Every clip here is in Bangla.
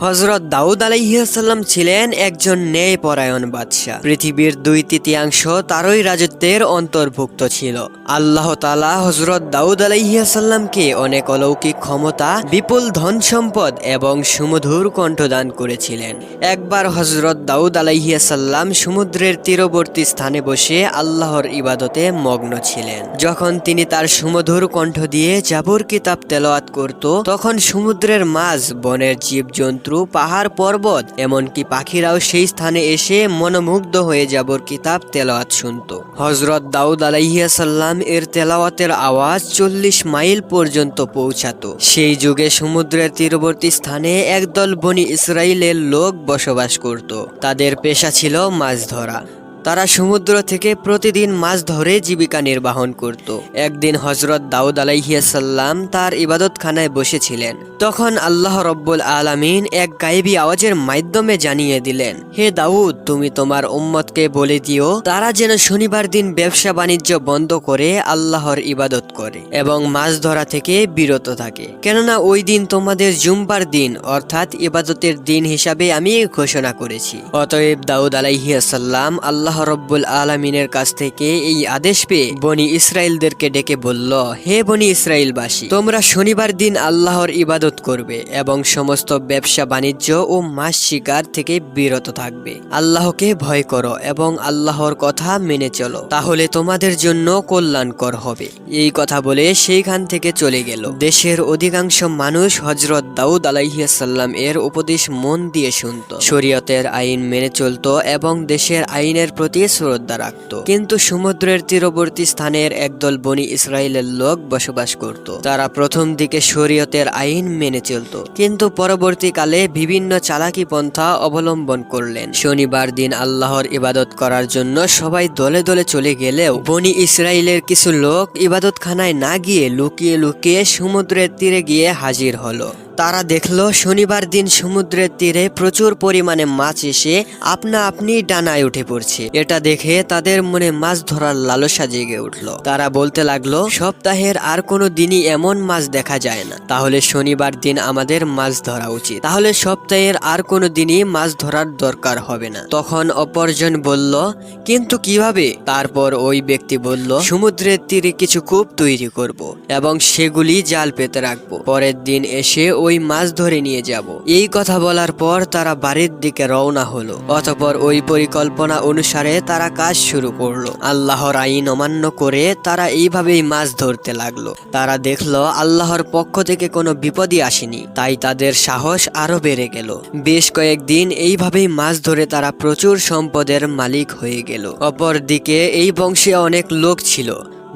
হজরত দাউদ আলাইসাল্লাম ছিলেন একজন ন্যায় পরায়ণ বাদশাহ। পৃথিবীর দুই তৃতীয়াংশ তারই রাজত্বের অন্তর্ভুক্ত ছিল। আল্লাহ তালা হজরত দাউদ আলাইসাল্লামকে অনেক অলৌকিক ক্ষমতা, বিপুল ধন সম্পদ এবং সুমধুর কণ্ঠদান করেছিলেন। একবার হজরত দাউদ আলাইসাল্লাম সমুদ্রের তীরবর্তী স্থানে বসে আল্লাহর ইবাদতে মগ্ন ছিলেন। যখন তিনি তার সুমধুর কণ্ঠ দিয়ে জাবর কিতাব তেলাওয়াত করত, তখন সমুদ্রের মাছ, বনের জীবজন্তু পাহাড়, পর্বত, এমনকি পাখিরাও সেই স্থানে এসে মনোমুগ্ধ হয়ে যাবর কিতাব তেলাওয়াত শুনত। হজরত দাউদ আলাইহাসাল্লাম এর তেলাওয়াতের আওয়াজ চল্লিশ মাইল পর্যন্ত পৌঁছাত। সেই যুগে সমুদ্রের তীরবর্তী স্থানে একদল বনি ইসরায়েলের লোক বসবাস করত। তাদের পেশা ছিল মাছ ধরা। তারা সমুদ্র থেকে প্রতিদিন মাছ ধরে জীবিকা নির্বাহন করত। একদিন হজরত দাউদ আলাইহিয়াসাল্লাম তার ইবাদতখানায় বসেছিলেন। তখন আল্লাহ রব্বুল আলামিন এক গায়েবী আওয়াজের মাধ্যমে জানিয়ে দিলেন, হে দাউদ, তুমি তোমার উম্মতকে বলে দিও, তারা যেন শনিবার দিন ব্যবসা বাণিজ্য বন্ধ করে আল্লাহর ইবাদত করে এবং মাছ ধরা থেকে বিরত থাকে। কেননা ওই দিন তোমাদের জুম্বার দিন, অর্থাৎ ইবাদতের দিন হিসাবে আমি ঘোষণা করেছি। অতএব দাউদ আলাইহিয়াসাল্লাম আল্লাহ রব্বুল আলমিনের কাছ থেকে এই আদেশ পেয়ে বনি ইসরায়েলদেরকে ডেকে বলল, হে বনি ইসরায়েলবাসী তোমরা শনিবার দিন আল্লাহর ইবাদত করবে এবং সমস্ত ব্যবসা বাণিজ্য ও মাস শিকার থেকে বিরত থাকবে। আল্লাহকে ভয় করো এবং আল্লাহর কথা মেনে চলো, তাহলে তোমাদের জন্য কল্যাণকর হবে। এই কথা বলে সেইখান থেকে চলে গেল। দেশের অধিকাংশ মানুষ হজরত দাউদ আলাইহিয়াসাল্লাম এর উপদেশ মন দিয়ে শুনত। শরীয়তের আইন মেনে চলতো এবং দেশের আইনের প্রতি শ্রদ্ধা রাখত। কিন্তু সমুদ্রের তীরবর্তী স্থানের একদল বনি ইসরায়েলের লোক বসবাস করত। তারা প্রথম দিকে শরীয়তের আইন মেনে চলত, কিন্তু পরবর্তীকালে বিভিন্ন চালাকি পন্থা অবলম্বন করলেন। শনিবার দিন আল্লাহর ইবাদত করার জন্য সবাই দলে দলে চলে গেলেও বনি ইসরায়েলের কিছু লোক ইবাদতখানায় না গিয়ে লুকিয়ে লুকিয়ে সমুদ্রের তীরে গিয়ে হাজির হলো। তারা দেখল শনিবার দিন সমুদ্রের তীরে প্রচুর পরিমাণে মাছ এসে আপনা আপনি ডানায় উঠে পড়ছে। এটা দেখে তাদের মনে মাছ ধরার লালসা জেগে উঠল। তারা বলতে লাগল, সপ্তাহের আর কোনো দিনই এমন মাছ দেখা যায় না। তাহলে শনিবার দিন আমাদের মাছ ধরা উচিত। তাহলে সপ্তাহের আর কোনো দিনই মাছ ধরার দরকার হবে না। তখন অপরজন বলল, কিন্তু কীভাবে? তারপর ওই ব্যক্তি বলল, সমুদ্রের তীরে কিছু কূপ তৈরি করব এবং সেগুলি জাল পেতে রাখব। পরের দিন এসে ওই মাছ ধরে নিয়ে যাব। এই কথা বলার পর তারা বাড়ির দিকে রওনা হলো। অতপর ওই পরিকল্পনা অনুসারে তারা কাজ শুরু করল। আল্লাহর আইন অমান্য করে তারা এইভাবেই মাছ ধরতে লাগল। তারা দেখল আল্লাহর পক্ষ থেকে কোনো বিপদই আসেনি। তাই তাদের সাহস আরও বেড়ে গেল। বেশ কয়েকদিন এইভাবেই মাছ ধরে তারা প্রচুর সম্পদের মালিক হয়ে গেল। অপরদিকে এই বংশে অনেক লোক ছিল।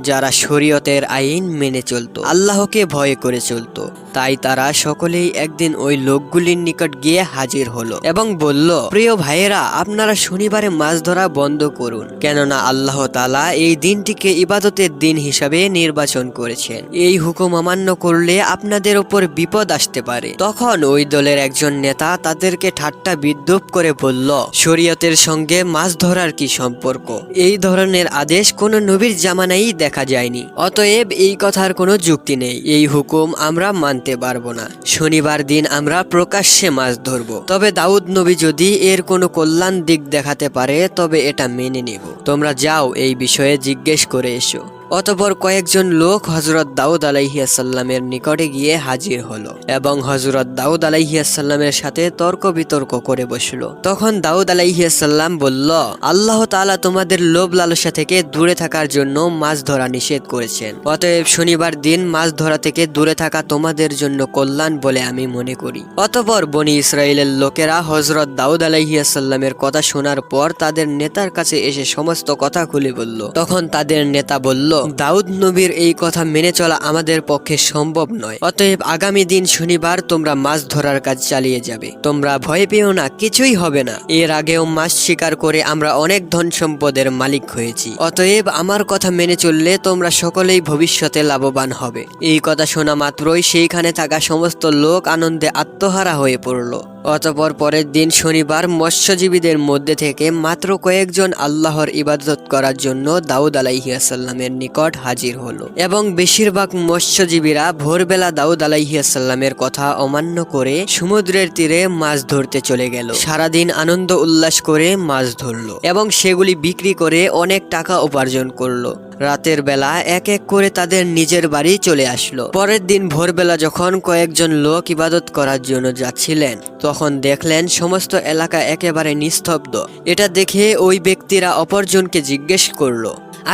যারা শরীয়তের আইন মেনে চলতো, আল্লাহকে ভয় করে চলতো। তাই তারা সকলেই একদিন ওই লোকগুলির নিকট গিয়ে হাজির হলো এবং বলল, প্রিয় ভাইয়েরা, আপনারা শনিবারে মাছ ধরা বন্ধ করুন, কেননা আল্লাহ তালা এই দিনটিকে ইবাদতের দিন হিসাবে নির্বাচন করেছেন। এই হুকুম অমান্য করলে আপনাদের ওপর বিপদ আসতে পারে। তখন ওই দলের একজন নেতা তাদেরকে ঠাট্টা বিদ্রুপ করে বলল, শরীয়তের সঙ্গে মাছ ধরার কি সম্পর্ক? এই ধরনের আদেশ কোনো নবীর জামানাই দেখা যায়নি। অতএব এই কথার কোনো যুক্তি নেই। এই হুকুম আমরা মানতে পারব না। শনিবার দিন আমরা প্রকাশ্যে মাছ ধরব। তবে দাউদ নবী যদি এর কোনো কল্যাণ দিক দেখাতে পারে, তবে এটা মেনে নেব। তোমরা যাও এই বিষয়ে জিজ্ঞেস করে এসো। অতপর কয়েকজন লোক হজরত দাউদ আলাইহিয়াসাল্লামের নিকটে গিয়ে হাজির হলো এবং হজরত দাউদ আলাইহিয়াসাল্লামের সাথে তর্ক বিতর্ক করে বসল। তখন দাউদ আলাইহিয়াসাল্লাম বলল, আল্লাহ তাআলা তোমাদের লোভ লালসা থেকে দূরে থাকার জন্য মাছ ধরা নিষেধ করেছেন। অতএব শনিবার দিন মাছ ধরা থেকে দূরে থাকা তোমাদের জন্য কল্যাণ বলে আমি মনে করি। অতপর বনি ইসরায়েলের লোকেরা হজরত দাউদ আলাইহিয়াসাল্লামের কথা শোনার পর তাদের নেতার কাছে এসে সমস্ত কথা খুলে বলল। তখন তাদের নেতা বলল দাউদ নবীর এই কথা মেনে চলা আমাদের পক্ষে সম্ভব নয়। অতএব আগামী দিন শনিবার তোমরা মাছ ধরার কাজ চালিয়ে যাবে। তোমরা ভয় পেও না, কিছুই হবে না। এর আগেও মাছ শিকার করে আমরা অনেক ধন সম্পদের মালিক হয়েছি। অতএব আমার কথা মেনে চললে তোমরা সকলেই ভবিষ্যতে লাভবান হবে। এই কথা শোনা মাত্রই সেইখানে থাকা সমস্ত লোক আনন্দে আত্মহারা হয়ে পড়ল। অতপর পরের দিন শনিবার মৎস্যজীবীদের মধ্যে থেকে মাত্র কয়েকজন আল্লাহর ইবাদত করার জন্য দাউদ আলাইহিয়াসাল্লামের নিকট হাজির হলো। এবং বেশিরভাগ মৎস্যজীবীরা ভোরবেলা দাউদ আলাইহিয়াসাল্লামের কথা অমান্য করে সমুদ্রের তীরে মাছ ধরতে চলে গেল। সারাদিন আনন্দ উল্লাস করে মাছ ধরলো এবং সেগুলি বিক্রি করে অনেক টাকা উপার্জন করল। রাতের বেলা এক এক করে তাদের নিজের বাড়ি চলে আসলো। পরের দিন ভোরবেলা যখন কয়েকজন লোক ইবাদত করার জন্য যাচ্ছিলেন, তখন দেখলেন সমস্ত এলাকা একেবারে নিস্তব্ধ। এটা দেখে ওই ব্যক্তিরা অপরজনকে জিজ্ঞেস করল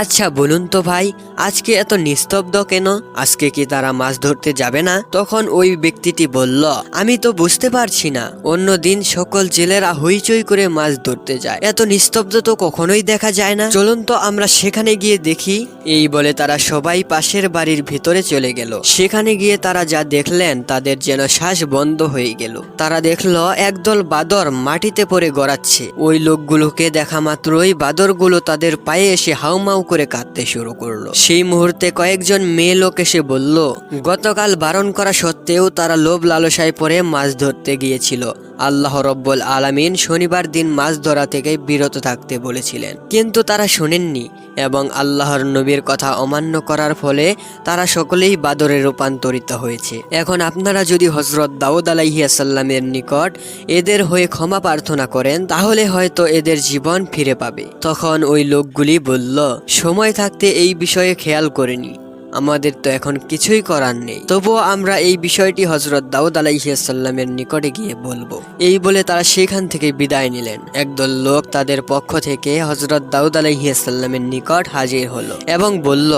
আচ্ছা বলুন তো ভাই, আজকে এত নিস্তব্ধ কেন? আজকে কি তারা মাছ ধরতে যাবে না? তখন ওই ব্যক্তিটি বলল, আমি তো বুঝতে পারছি না। অন্য দিন সকল জেলেরা হইচই করে মাছ ধরতে যায়। এত নিস্তব্ধ তো কখনোই দেখা যায় না। চলুন তো আমরা সেখানে গিয়ে দেখি। এই বলে তারা সবাই পাশের বাড়ির ভিতরে চলে গেল। সেখানে গিয়ে তারা যা দেখলেন, তাদের যেন শ্বাস বন্ধ হয়ে গেল। তারা দেখল, একদল বাদর মাটিতে পড়ে গড়াচ্ছে। ওই লোকগুলোকে দেখা মাত্রই বাদরগুলো তাদের পায়ে এসে হাউমাউ করে কাঁদতে শুরু করল। সেই মুহূর্তে কয়েকজন মেয়ে লোক এসে বলল, গতকাল বারণ করা সত্ত্বেও তারা লোভ লালসায় পরে মাছ ধরতে গিয়েছিল। আল্লাহ রব্বুল আলামিন শনিবার দিন মাছ ধরা থেকে বিরত থাকতে বলেছিলেন। কিন্তু তারা শোনেননি। এবং আল্লাহর নবীর কথা অমান্য করার ফলে তারা সকলেই বাদরে রূপান্তরিত হয়েছে। এখন আপনারা যদি হজরত দাউদ আলাইহিয়াসাল্লামের নিকট এদের হয়ে ক্ষমা প্রার্থনা করেন, তাহলে হয়তো এদের জীবন ফিরে পাবে। তখন ওই লোকগুলি বলল, সময় থাকতে এই বিষয়ে খেয়াল করিনি। আমাদের তো এখন কিছুই করার নেই। তবুও আমরা এই বিষয়টি হজরত দাউদ আলাইহিয়াসাল্লামের নিকটে গিয়ে বলব। এই বলে তারা সেখান থেকে বিদায় নিলেন। একদল লোক তাদের পক্ষ থেকে হজরত দাউদ আলাইহিয়াসাল্লামের নিকট হাজির হলো এবং বলল,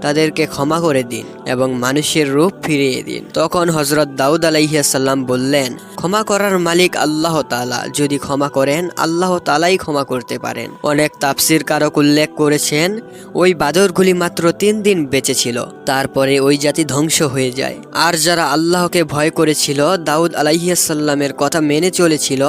তাদেরকে ক্ষমা করে দিন এবং মানুষের রূপ ফিরিয়ে দিন। তখন হজরত দাউদ আলাইহিয়াসাল্লাম বললেন, ক্ষমা করার মালিক আল্লাহ তালা যদি ক্ষমা করেন, আল্লাহ তালাই ক্ষমা করতে পারেন। অনেক তাপসির কারক উল্লেখ করেছেন, ওই বাদরগুলি মাত্র তিন দিন বেঁচে ছিল। তারপরে ওই জাতি ধ্বংস হয়ে যায়। আর যারা আল্লাহকে ভয় করেছিল, দাউদ আলাইহিয়াসাল্লামের কথা মেনে চলেছিল,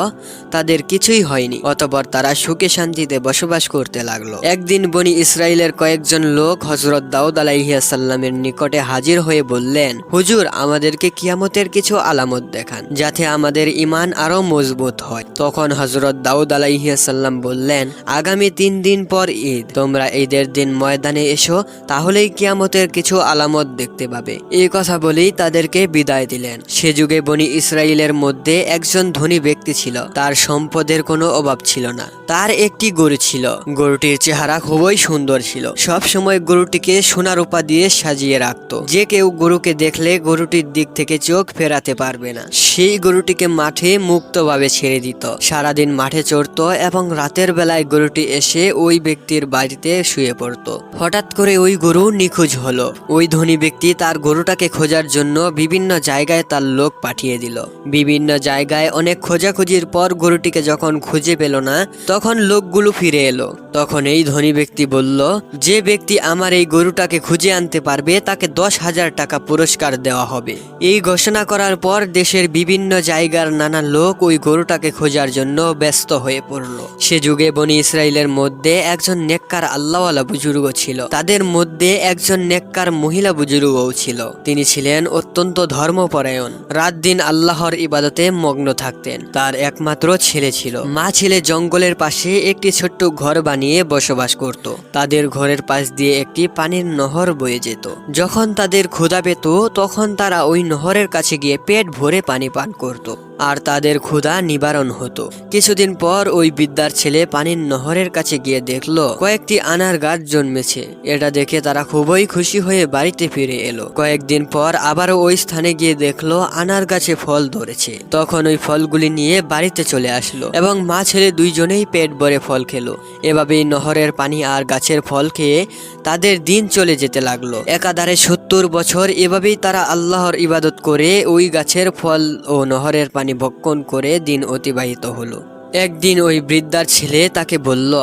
তাদের কিছুই হয়নি। অতপর তারা সুখে শান্তিতে বসবাস করতে লাগল। একদিন বনি ইসরায়েলের কয়েকজন লোক হজরত দাউদ আলাইহিয়াসাল্লামের নিকটে হাজির হয়ে বললেন, হুজুর, আমাদেরকে কিয়ামতের কিছু আলামত দেখান, যাতে আমাদের ইমান আরও মজবুত হয়। তখন হজরত দাউদ আলাইহিয়াসাল্লাম বললেন, আগামী তিন দিন পর ঈদ, তোমরা ঈদের দিন ময়দানে এসো, তাহলেই কিয়ামতের কিছু আলামত দেখতে পাবে। এই কথা বলেই তাদেরকে বিদায় দিলেন। সে যুগে বনি ইসরায়েলের মধ্যে একজন ধনী ব্যক্তি ছিল। তার সম্পদের কোনো অভাব ছিল না। তার একটি গরু ছিল। গরুটির চেহারা খুবই সুন্দর ছিল। সব সময় গরুটিকে সোনা রূপা দিয়ে সাজিয়ে রাখতো। যে কেউ গরুকে দেখলে গরুটির দিক থেকে চোখ ফেরাতে পারবে না। সেই গরুটিকে মাঠে মুক্তভাবে ছেড়ে দিত। সারাদিন মাঠে চড়তো এবং রাতের বেলায় গরুটি এসে ওই ব্যক্তির বাড়িতে শুয়ে পড়তো। হঠাৎ করে ওই গরু নিখোঁজ হলো। ওই ধনী ব্যক্তি তার গরুটাকে খোঁজার জন্য বিভিন্ন জায়গায় তার লোক পাঠিয়ে দিল। বিভিন্ন জায়গায় অনেক খোঁজাখুঁজির পর গরুটিকে যখন খুঁজে পেল না, তখন লোকগুলো ফিরে এলো। তখন এই ধনী ব্যক্তি বলল, যে ব্যক্তি আমার এই গরুটাকে খুঁজে আনতে পারবে, তাকে দশ হাজার টাকা পুরস্কার দেওয়া হবে। এই ঘোষণা করার পর দেশের বিভিন্ন জায়গার নানা লোক ওই গরুটাকে খোঁজার জন্য ব্যস্ত হয়ে পড়ল। সে যুগে বনি ইসরায়েলের মধ্যে একজন নেককার আল্লাহওয়ালা বুজুর্গ ছিল। তাদের মধ্যে একজন নেককার মহিলা বুজুর্গও ছিল। তিনি ছিলেন অত্যন্ত ধর্মপরায়ণ। রাত দিন আল্লাহর ইবাদতে মগ্ন থাকতেন। তার একমাত্র ছেলে ছিল। মা ছেলে জঙ্গলের পাশে একটি ছোট্ট ঘর বানিয়ে বসবাস করত। তাদের ঘরের পাশ দিয়ে একটি পানির নহর বয়ে যেত। যখন তাদের ক্ষুধা পেত, তখন তারা ওই নহরের কাছে গিয়ে পেট ভরে পানি পান করত। আর তাদের ক্ষুধা নিবারণ হতো। কিছুদিন পর ওই বিদ্যার ছেলে পানির নহরের কাছে গিয়ে দেখল, কয়েকটি আনার গাছ জন্মেছে। এটা দেখে তারা খুবই খুশি হয়ে বাড়িতে ফিরে এলো। কয়েকদিন পর আবারও ওই স্থানে গিয়ে দেখল, আনার গাছে ফল ধরেছে। তখন ওই ফলগুলি নিয়ে বাড়িতে চলে আসলো এবং মা ছেলে দুইজনেই পেট ভরে ফল খেলো। এভাবেই নহরের পানি আর গাছের ফল খেয়ে তাদের দিন চলে যেতে লাগল। একাধারে সত্তর বছর এভাবেই তারা আল্লাহর ইবাদত করে ওই গাছের ফল ও নহরের পানি ভক্ষণ করে দিন অতিবাহিত হলো। একদিন ওই বৃদ্ধার ছেলে তাকে বলল,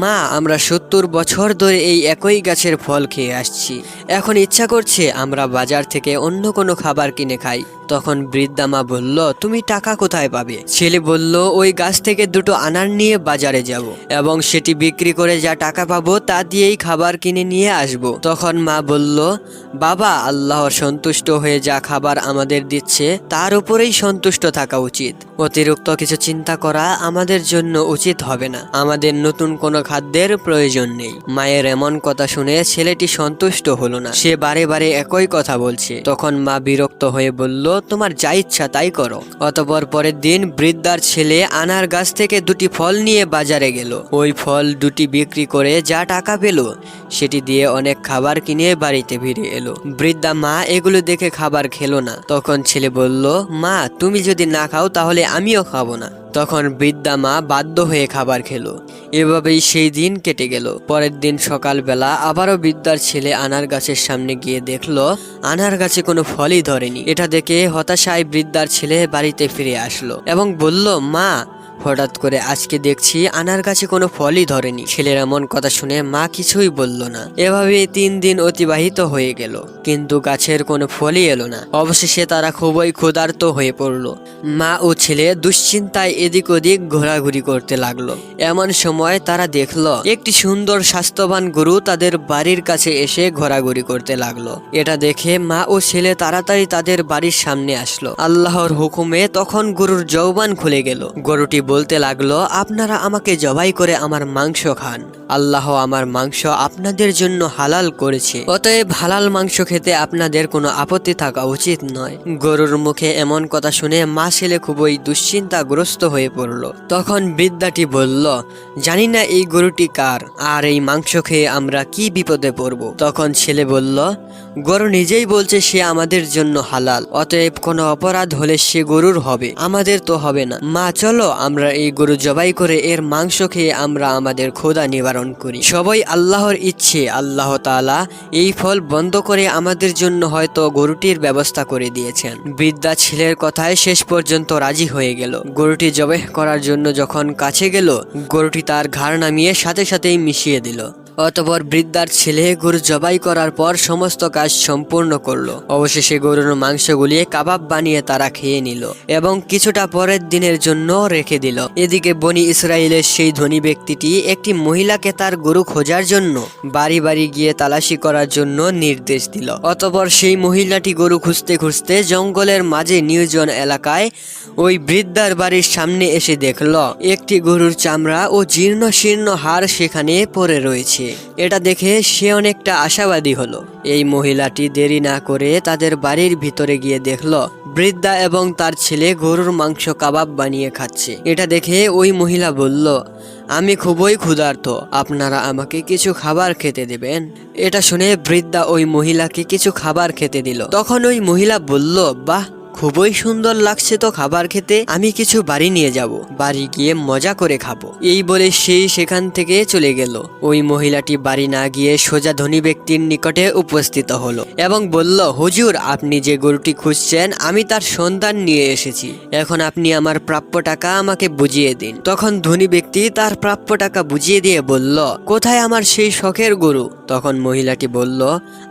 মা, আমরা সত্তর বছর ধরে এই একই গাছের ফল খেয়ে আসছি। এখন ইচ্ছা করছে আমরা বাজার থেকে অন্য কোনো খাবার কিনে খাই। তখন বৃদ্ধা মা বলল, তুমি টাকা কোথায় পাবে? ছেলে বলল, ওই গাছ থেকে দুটো আনার নিয়ে বাজারে যাব এবং সেটি বিক্রি করে যা টাকা পাবো তা দিয়েই খাবার কিনে নিয়ে আসব। তখন মা বলল, বাবা আল্লাহর সন্তুষ্ট হয়ে যা খাবার আমাদের দিচ্ছে, তার উপরেই সন্তুষ্ট থাকা উচিত। অতিরিক্ত কিছু চিন্তা করা আমাদের জন্য উচিত হবে না। আমাদের নতুন কোনো খাদ্যের প্রয়োজন নেই। মায়ের এমন কথা শুনে ছেলেটি সন্তুষ্ট হলো না। সে বারে বারে একই কথা বলছে। তখন মা বিরক্ত হয়ে বলল তোমার যা ইচ্ছা তাই করো। অতপর পরের দিন বৃদ্ধার ছেলে আনার গাছ থেকে দুটি ফল নিয়ে বাজারে গেল। ওই ফল দুটি বিক্রি করে যা টাকা পেল, সেটি দিয়ে অনেক খাবার কিনে বাড়িতে ফিরে এলো। বৃদ্ধা, মা, এগুলো দেখে খাবার খেলো না। তখন ছেলে বলল, মা, তুমি যদি না খাও তাহলে আমিও খাব না। তখন বৃদ্ধা মা বাধ্য হয়ে খাবার খেলো। এভাবেই সেই দিন কেটে গেল। পরের দিন সকালবেলা আবারও বৃদ্ধার ছেলে আনার গাছের সামনে গিয়ে দেখল, আনার গাছে কোনো ফলই ধরেনি। এটা দেখে হতাশায় বৃদ্ধার ছেলে বাড়িতে ফিরে আসলো এবং বলল, মা হঠাৎ করে আজকে দেখছি আনার কাছে কোনো ফলই ধরেনি। ছেলের এমন কথা শুনে মা কিছুই বলল না। এভাবে তিন দিন অতিবাহিত হয়ে গেল। কিন্তু গাছের কোনো ফলই এলো না। অবশেষে তারা খুবই ক্ষুধার্ত হয়ে পড়ল। মা ও ছেলে দুশ্চিন্তায় এদিক ওদিক ঘোরাঘুরি করতে লাগল। এমন সময় তারা দেখল, একটি সুন্দর স্বাস্থ্যবান গরু তাদের বাড়ির কাছে এসে ঘোরাঘুরি করতে লাগল। এটা দেখে মা ও ছেলে তাড়াতাড়ি তাদের বাড়ির সামনে আসলো। আল্লাহর হুকুমে তখন গরুর যৌবান খুলে গেল। গরুটি বলতে লাগল, আপনারা আমাকে জবাই করে আমার মাংস খান। আল্লাহ আমার মাংস আপনাদের জন্য হালাল করেছে। অতএব হালাল মাংস খেতে আপনাদের কোনো আপত্তি থাকা উচিত নয়। গরুর মুখে এমন কথা শুনে মা ছেলে খুবই দুশ্চিন্তাগ্রস্ত হয়ে পড়ল। তখন বৃদ্ধাটি বলল, জানি না এই গরুটি কার, আর এই মাংস খেয়ে আমরা কি বিপদে পড়ব? তখন ছেলে বলল গরু নিজেই বলছে সে আমাদের জন্য হালাল, অতএব কোনো অপরাধ হলে সে গরুর হবে। আমাদের তো হবে না। মা, চলো আমরা এই গরু জবাই করে এর মাংস খেয়ে আমরা আমাদের ক্ষুধা নিবারণ করি। সবাই আল্লাহর ইচ্ছে। আল্লাহ তাআলা এই ফল বন্ধ করে আমাদের জন্য হয়তো গরুটির ব্যবস্থা করে দিয়েছেন। বৃদ্ধা ছেলের কথায় শেষ পর্যন্ত রাজি হয়ে গেল। গরুটি জবাই করার জন্য যখন কাছে গেল, গরুটি তার ঘাড় নামিয়ে সাথে সাথেই মিশিয়ে দিল। অতপর বৃদ্ধার ছেলে গরু জবাই করার পর সমস্ত কাজ সম্পূর্ণ করল। অবশেষে গরুর মাংসগুলি কাবাব বানিয়ে তারা খেয়ে নিল এবং কিছুটা পরের দিনের জন্য রেখে দিল। এদিকে বনি ইসরায়েলের সেই ধনী ব্যক্তিটি একটি মহিলাকে তার গরু খোঁজার জন্য বাড়ি বাড়ি গিয়ে তালাশি করার জন্য নির্দেশ দিল। অতপর সেই মহিলাটি গরু খুঁজতে খুঁজতে জঙ্গলের মাঝে নির্জন এলাকায় ওই বৃদ্ধার বাড়ির সামনে এসে দেখল, একটি গরুর চামড়া ও জীর্ণ শীর্ণ হাড় সেখানে পড়ে রয়েছে। এটা দেখে সে অনেকটা আশাবাদী হলো। এই মহিলাটি দেরি না করে তাদের বাড়ির ভিতরে গিয়ে দেখল, বৃদ্ধা এবং তার ছেলে গরুর মাংস কাবাব বানিয়ে খাচ্ছে। এটা দেখে ওই মহিলা বলল, আমি খুবই ক্ষুধার্ত, আপনারা আমাকে কিছু খাবার খেতে দেবেন? এটা শুনে বৃদ্ধা ওই মহিলাকে কিছু খাবার খেতে দিল। তখন ওই মহিলা বলল, বাহ খুবই সুন্দর লাগছে তো খাবার খেতে, আমি কিছু বাড়ি নিয়ে যাব। বাড়ি গিয়ে মজা করে খাব। এই বলে সেই সেখান থেকে চলে গেল। ওই মহিলাটি বাড়ি না গিয়ে সোজা ধনী ব্যক্তির নিকটে উপস্থিত হলো এবং বলল, হুজুর, আপনি যে গরুটি খুঁজছেন, আমি তার সন্ধান নিয়ে এসেছি। এখন আপনি আমার প্রাপ্য টাকা আমাকে বুঝিয়ে দিন। তখন ধনী ব্যক্তি তার প্রাপ্য টাকা বুঝিয়ে দিয়ে বলল, কোথায় আমার সেই শখের গরু? তখন মহিলাটি বলল,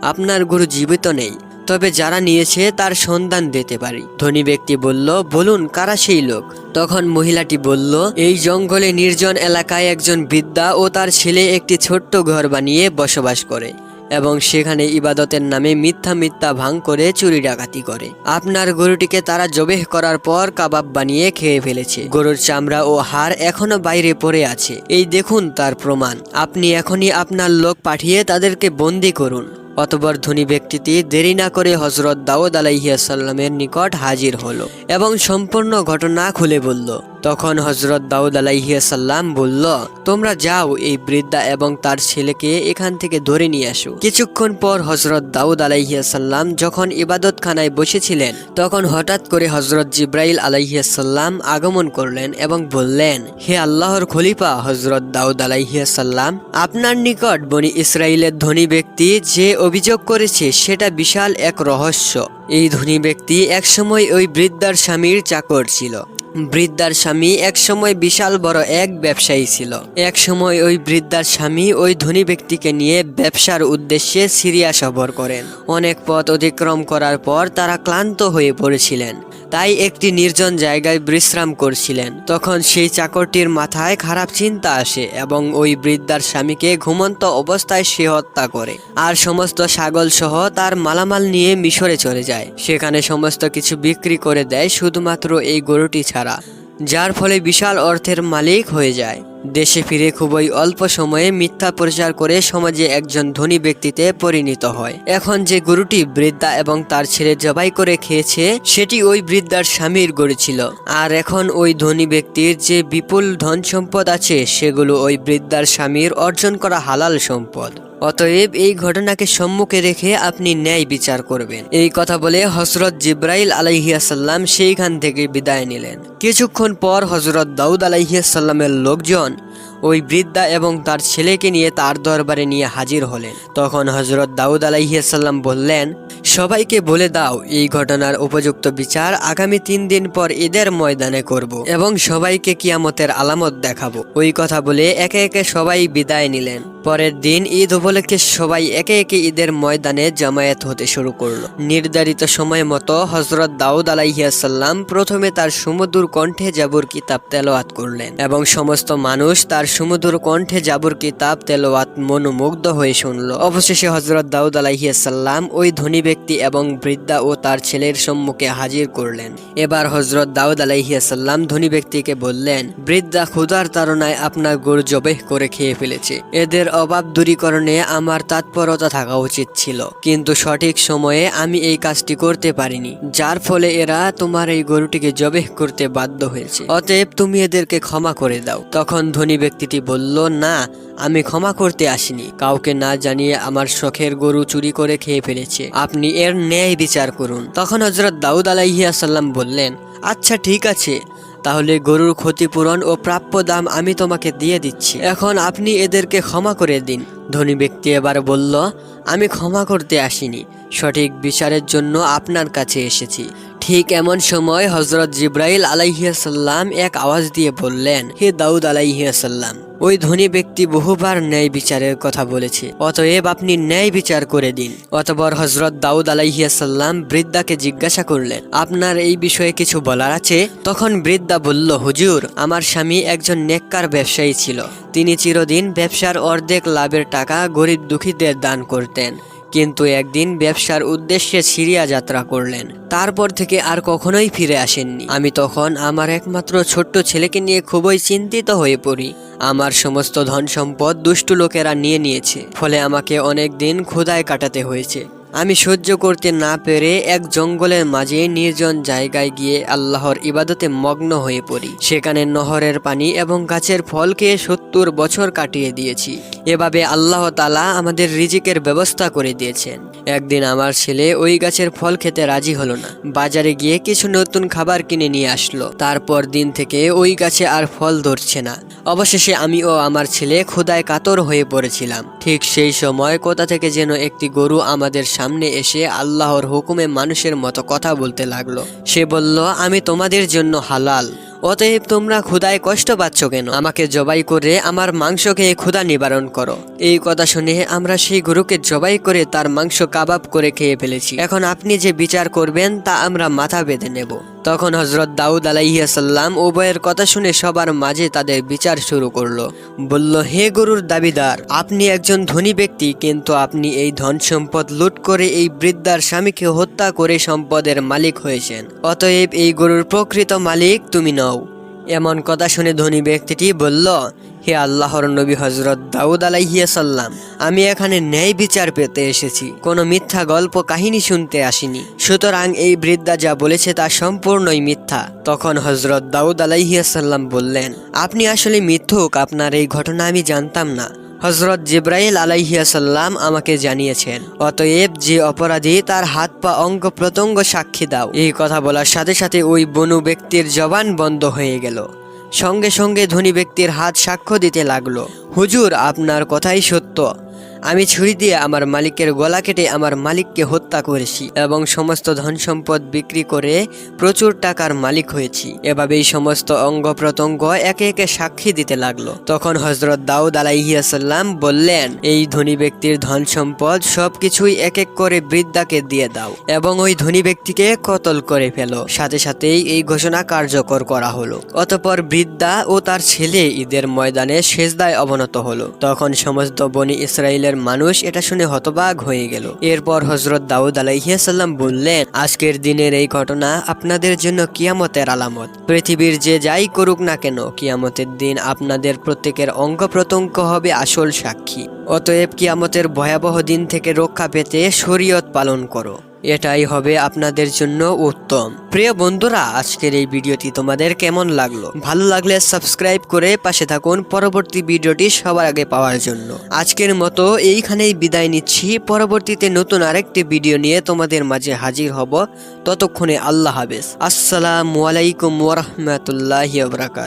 আপনার গরু জীবিত নেই। তবে যারা নিয়েছে তার সন্ধান দিতে পারি। ধনী ব্যক্তি বলল, বলুন, কারা সেই লোক? তখন মহিলাটি বলল, এই জঙ্গলে নির্জন এলাকায় একজন বৃদ্ধা ও তার ছেলে একটি ছোট্ট ঘর বানিয়ে বসবাস করে এবং সেখানে ইবাদতের নামে মিথ্যা মিথ্যা ভাঙ করে চুরি ডাকাতি করে। আপনার গরুটিকে তারা জবেহ করার পর কাবাব বানিয়ে খেয়ে ফেলেছে। গরুর চামড়া ও হাড় এখনও বাইরে পড়ে আছে। এই দেখুন তার প্রমাণ। আপনি এখনই আপনার লোক পাঠিয়ে তাদেরকে বন্দি করুন। অতপর ধনী ব্যক্তিটি দেরি না করে হজরত দাউদ আলাইহিয়াসাল্লামের নিকট হাজির হলো এবং সম্পূর্ণ ঘটনা খুলে বলল। তখন হজরত দাউদ আলাইহিয়াসাল্লাম বলল, তোমরা যাও এই বৃদ্ধা এবং তার ছেলেকে এখান থেকে ধরে নিয়ে আসো। কিছুক্ষণ পর হজরত দাউদ আলাইহিয়াসাল্লাম যখন ইবাদতখানায় বসেছিলেন, তখন হঠাৎ করে হজরত জিব্রাইল আলাইহিয়াসাল্লাম আগমন করলেন এবং বললেন, হে আল্লাহর খলিফা হজরত দাউদ আলাইহিয়াসাল্লাম আপনার নিকট বনি ইসরায়েলের ধনী ব্যক্তি যে অভিযোগ করেছে সেটা বিশাল এক রহস্য। এই ধনী ব্যক্তি একসময় ওই বৃদ্ধার স্বামীর চাকর ছিল। বৃদ্ধার স্বামী একসময় বিশাল বড় এক ব্যবসায়ী ছিল। এক সময় ওই বৃদ্ধার স্বামী ওই ধনী ব্যক্তিকে নিয়ে ব্যবসার উদ্দেশ্যে সিরিয়া সফর করেন। অনেক পথ অতিক্রম করার পর তারা ক্লান্ত হয়ে পড়েছিলেন। তাই একটি নির্জন জায়গায় বিশ্রাম করছিলেন। তখন সেই চাকরটির মাথায় খারাপ চিন্তা আসে এবং ওই বৃদ্ধার স্বামীকে ঘুমন্ত অবস্থায় সে হত্যা করে। আর সমস্ত ছাগল সহ তার মালামাল নিয়ে মিশরে চলে যায়। সেখানে সমস্ত কিছু বিক্রি করে দেয় শুধুমাত্র এই গরুটি ছাড়া, যার ফলে বিশাল অর্থের মালিক হয়ে যায়। দেশে ফিরে খুবই অল্প সময়ে মিথ্যা প্রচার করে সমাজে একজন ধনী ব্যক্তিতে পরিণত হয়। এখন যে গরুটি বৃদ্ধা এবং তার ছেলে জবাই করে খেয়েছে, সেটি ওই বৃদ্ধার স্বামীর গরু ছিল। আর এখন ওই ধনী ব্যক্তির যে বিপুল ধন সম্পদ আছে, সেগুলো ওই বৃদ্ধার স্বামীর অর্জন করা হালাল সম্পদ। অতএব এই ঘটনাকে সম্মুখে রেখে আপনি ন্যায় বিচার করবেন। এই কথা বলে হজরত জিব্রাইল আলাইহিয়াসাল্লাম সেইখান থেকে বিদায় নিলেন। কিছুক্ষণ পর হজরত দাউদ আলাইহিয়াসাল্লামের লোকজন ওই বৃদ্ধা এবং তার ছেলেকে নিয়ে তার দরবারে নিয়ে হাজির হলেন। তখন হজরত দাউদ আলাইহিয়াসাল্লাম বললেন, সবাইকে বলে দাও, এই ঘটনার উপযুক্ত বিচার আগামী তিন দিন পর ঈদের ময়দানে করব এবং সবাইকে কিয়ামতের আলামত দেখাবো। ওই কথা বলে একে একে সবাই বিদায় নিলেন। পরের দিন ঈদ উপলক্ষে সবাই একে একে ঈদের ময়দানে জামায়াত হতে শুরু করল। নির্ধারিত সময় মতো হজরত দাউদ আলাইহিয়াসাল্লাম প্রথমে তার সুমধুর কণ্ঠে জাবুর কিতাব তেলাওয়াত করলেন এবং সমস্ত মানুষ তার সুমধুর কণ্ঠে জাবুর কিতাব তেলোয়াত মনোমুগ্ধ হয়ে শুনল। অবশেষে হজরত দাউদ আলাইহিয়াসাল্লাম ওই ধনী ব্যক্তি এবং বৃদ্ধা ও তার ছেলের সম্মুখে হাজির করলেন। এবার হজরত দাউদ আলাইহিয়াসাল্লাম ধনী ব্যক্তিকে বললেন, বৃদ্ধা, ক্ষুধার তাড়নায় আপনার গরু জবেহ করে খেয়ে ফেলেছে। এদের অভাব দূরীকরণে আমার তৎপরতা থাকা উচিত ছিল। কিন্তু সঠিক সময়ে আমি এই কাজটি করতে পারিনি, যার ফলে এরা তোমার এই গরুটিকে জবেহ করতে বাধ্য হয়েছে। অতএব তুমি এদেরকে ক্ষমা করে দাও। তখন ধনী ব্যক্তিটি বলল, না, আমি ক্ষমা করতে আসিনি। কাউকে না জানিয়ে আমার শখের গরু চুরি করে খেয়ে ফেলেছে। আপনি এর ন্যায় বিচার করুন। তখন হজরত দাউদ আলাইহিয়াসাল্লাম বললেন আচ্ছা ঠিক আছে। তাহলে গরুর ক্ষতিপূরণ ও প্রাপ্য দাম আমি তোমাকে দিয়ে দিচ্ছি। এখন আপনি এদেরকে ক্ষমা করে দিন। ধনী ব্যক্তি এবার বলল, আমি ক্ষমা করতে আসিনি। সঠিক বিচারের জন্য আপনার কাছে এসেছি। ঠিক এমন সময় হজরত জিব্রাইল আলাইহিয়াসাল্লাম এক আওয়াজ দিয়ে বললেন, হে দাউদ আলাইহিয়াসাল্লাম ওই ধনী ব্যক্তি বহুবার ন্যায় বিচারের কথা বলেছে, অতএব আপনি ন্যায় বিচার করে দিন। অতপর হজরত দাউদ আলাইহিয়াসাল্লাম বৃদ্ধাকে জিজ্ঞাসা করলেন, আপনার এই বিষয়ে কিছু বলার আছে? তখন বৃদ্ধা বলল, হুজুর, আমার স্বামী একজন নেককার ব্যবসায়ী ছিল। তিনি চিরদিন ব্যবসার অর্ধেক লাভের টাকা গরিব দুঃখীদের দান করতেন। কিন্তু একদিন ব্যবসার উদ্দেশ্যে সিরিয়া যাত্রা করলেন। তারপর থেকে আর কখনোই ফিরে আসেননি। আমি তখন আমার একমাত্র ছোট্ট ছেলেকে নিয়ে খুবই চিন্তিত হয়ে পড়ি। আমার সমস্ত ধন সম্পদ দুষ্টু লোকেরা নিয়ে নিয়েছে। ফলে আমাকে অনেক দিন ক্ষুদায় কাটাতে হয়েছে। আমি সহ্য করতে না পেরে এক জঙ্গলের মাঝে নির্জন জায়গায় গিয়ে আল্লাহর ইবাদতে মগ্ন হয়ে পড়ি। সেখানে নহরের পানি এবং গাছের ফল খেয়ে সত্তর বছর কাটিয়ে দিয়েছি। এভাবে আল্লাহ তালা আমাদের রিজিকের ব্যবস্থা করে দিয়েছেন। একদিন আমার ছেলে ওই গাছের ফল খেতে রাজি হলো না। বাজারে গিয়ে কিছু নতুন খাবার কিনে নিয়ে আসলো। তারপর দিন থেকে ওই গাছে আর ফল ধরছে না। অবশেষে আমি ও আমার ছেলে ক্ষুদায় কাতর হয়ে পড়েছিলাম। ঠিক সেই সময় কোথা থেকে যেন একটি গরু আমাদের সামনে এসে আল্লাহর হুকুমে মানুষের মতো কথা বলতে লাগল। সে বলল আমি তোমাদের জন্য হালাল। অতএব তোমরা ক্ষুদায় কষ্ট পাচ্ছ কেন? আমাকে জবাই করে আমার মাংসকে ক্ষুদা নিবারণ করো। এই কথা শুনে আমরা সেই গরুকে জবাই করে তার মাংস কাবাব করে খেয়ে ফেলেছি। এখন আপনি যে বিচার করবেন, তা আমরা মাথা বেঁধে নেব। তখন হজরত দাউদ আলাইহাসাল্লাম উভয়ের কথা শুনে সবার মাঝে তাদের বিচার শুরু করল। বলল, হে গরুর দাবিদার, আপনি একজন ধনী ব্যক্তি, কিন্তু আপনি এই ধন সম্পদ লুট করে এই বৃদ্ধার স্বামীকে হত্যা করে সম্পদের মালিক হয়েছেন। অতএব এই গরুর প্রকৃত মালিক তুমি নও। এমন কথা শুনে ধনী ব্যক্তিটি বলল, হে আল্লাহর নবী হজরত দাউদ আলাইহিয়াসাল্লাম আমি এখানে ন্যায় বিচার পেতে এসেছি। কোনো মিথ্যা গল্প কাহিনী শুনতে আসিনি। সুতরাং এই বৃদ্ধা যা বলেছে তা সম্পূর্ণই মিথ্যা। তখন হজরত দাউদ আলাইহিয়াসাল্লাম বললেন, আপনি আসলে মিথ্যুক, আপনার এই ঘটনা আমি জানতাম না। হজরত জিব্রাইল আলাইহিয়াসাল্লাম আমাকে জানিয়েছেন, অতএব যে অপরাধী তার হাত পা অঙ্গ প্রত্যঙ্গ সাক্ষী দাও। এই কথা বলার সাথে সাথে ওই বনু ব্যক্তির জবান বন্ধ হয়ে গেল। সঙ্গে সঙ্গে ধনী ব্যক্তির হাত সাক্ষ্য দিতে লাগল। হুজুর, আপনার কথাই সত্য। আমি ছুরি দিয়ে আমার মালিকের গলা কেটে আমার মালিককে হত্যা করেছি এবং সমস্ত ধন সম্পদ বিক্রি করে প্রচুর টাকার মালিক হয়েছি। এভাবেই সমস্ত অঙ্গ প্রত্যঙ্গ একে একে সাক্ষী দিতে লাগল। তখন হজরত দাউদ আলাইহিয়াসাল্লাম বললেন, এই ধনী ব্যক্তির ধন সম্পদ সবকিছুই এক এক করে বৃদ্ধাকে দিয়ে দাও এবং ওই ধনী ব্যক্তিকে কতল করে ফেলো। সাথে সাথেই এই ঘোষণা কার্যকর করা হলো। অতপর বৃদ্ধা ও তার ছেলে ঈদের ময়দানে সেজদায় অবনত হলো। তখন সমস্ত বনি ইসরায়েলের মানুষ এটা শুনে হতবাগ হয়ে গেল। এরপর হজরত দাউদ আলাইহিয়াসাল্লাম বললেন, আজকের দিনের এই ঘটনা আপনাদের জন্য কিয়ামতের আলামত। পৃথিবীর যে যাই করুক না কেন, কিয়ামতের দিন আপনাদের প্রত্যেকের অঙ্গ প্রত্যঙ্গ হবে আসল সাক্ষী। অতএব কিয়ামতের ভয়াবহ দিন থেকে রক্ষা পেতে শরীয়ত পালন করো। এটাই হবে আপনাদের জন্য উত্তম। প্রিয় বন্ধুরা, আজকের এই ভিডিওটি তোমাদের কেমন লাগল? ভালো লাগলে সাবস্ক্রাইব করে পাশে থাকুন পরবর্তী ভিডিওটি সবার আগে পাওয়ার জন্য। আজকের মতো এইখানেই বিদায় নিচ্ছি। পরবর্তীতে নতুন আরেকটি ভিডিও নিয়ে তোমাদের মাঝে হাজির হব। ততক্ষণে আল্লাহ হাফেজ। আসসালামু আলাইকুম ওরহমতুল্লাহ বরাকাত।